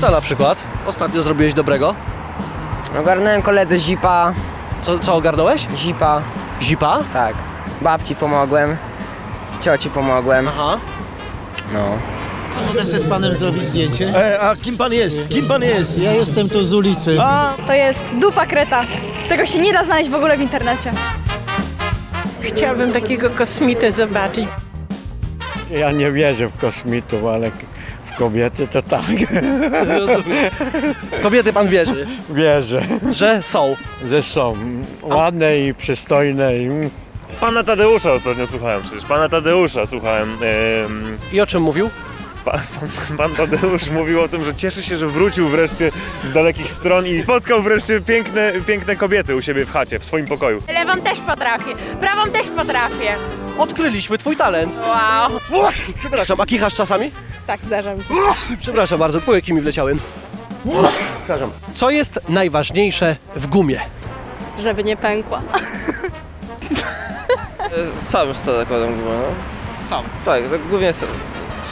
Co na przykład? Ostatnio zrobiłeś dobrego? Ogarnąłem koledze zipa, Co, co ogarnąłeś? zipa, Zipa? tak. Babci pomogłem, cioci pomogłem, Aha. no. Mogę sobie z panem zrobić zdjęcie? E, a kim pan jest? Kim pan jest? Ja jestem tu z ulicy. A, To jest dupa kreta. Tego się nie da znaleźć w ogóle w internecie. Chciałbym takiego kosmitę zobaczyć. Ja nie wierzę w kosmitów, ale w kobiety to tak. Rozumiem. Kobiety pan wierzy, Wierzę, że są. że są ładne i przystojne. I... Pana Tadeusza ostatnio słuchałem przecież. Pana Tadeusza słuchałem. Ym, I o czym mówił? pan, pan Tadeusz mówił o tym, że cieszy się, że wrócił wreszcie z dalekich stron i spotkał wreszcie piękne, piękne kobiety u siebie w chacie, w swoim pokoju. Lewą też potrafię, prawą też potrafię. Odkryliśmy twój talent. Wow. Przepraszam, a kichasz czasami? Tak, zdarza mi się. Przepraszam bardzo, półeki mi wleciały. Przepraszam. Co jest najważniejsze w gumie? Żeby nie pękła. Sam już to zakładam gumę, no. Sam. Tak, tak głównie sam.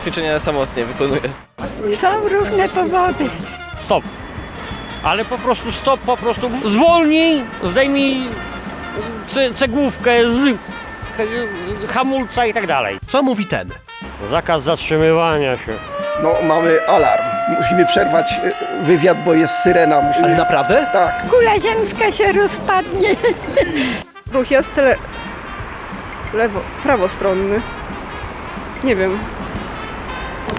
ćwiczenia samotnie wykonuję. Są różne powody. Stop. Ale po prostu stop, po prostu zwolnij, zdejmij ce- cegłówkę z hamulca i tak dalej. Co mówi ten? Zakaz zatrzymywania się. no mamy alarm. Musimy przerwać e, wywiad, bo jest syrena. Ale Musimy... naprawdę? Tak. Kula ziemska się rozpadnie. Ruch jest le... lewo, prawostronny. Nie wiem.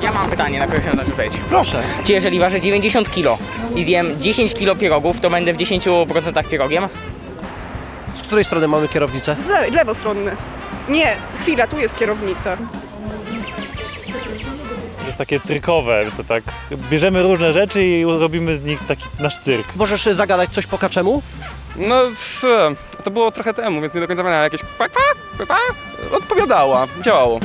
Ja mam pytanie, na które chciałem odpowiedzieć. Proszę. Czy jeżeli ważę 90 kg i zjem 10 kg pierogów, to będę w 10% pierogiem? Z której strony mamy kierownicę? Z le- lewostronny. Nie, chwila, tu jest kierownica. To jest takie cyrkowe, że to tak bierzemy różne rzeczy i robimy z nich taki nasz cyrk. Możesz y, zagadać coś po kaczemu? No, to było trochę temu, więc nie do końca pamiętam. Jakieś kwak, kwak, kwak, odpowiadała, działało.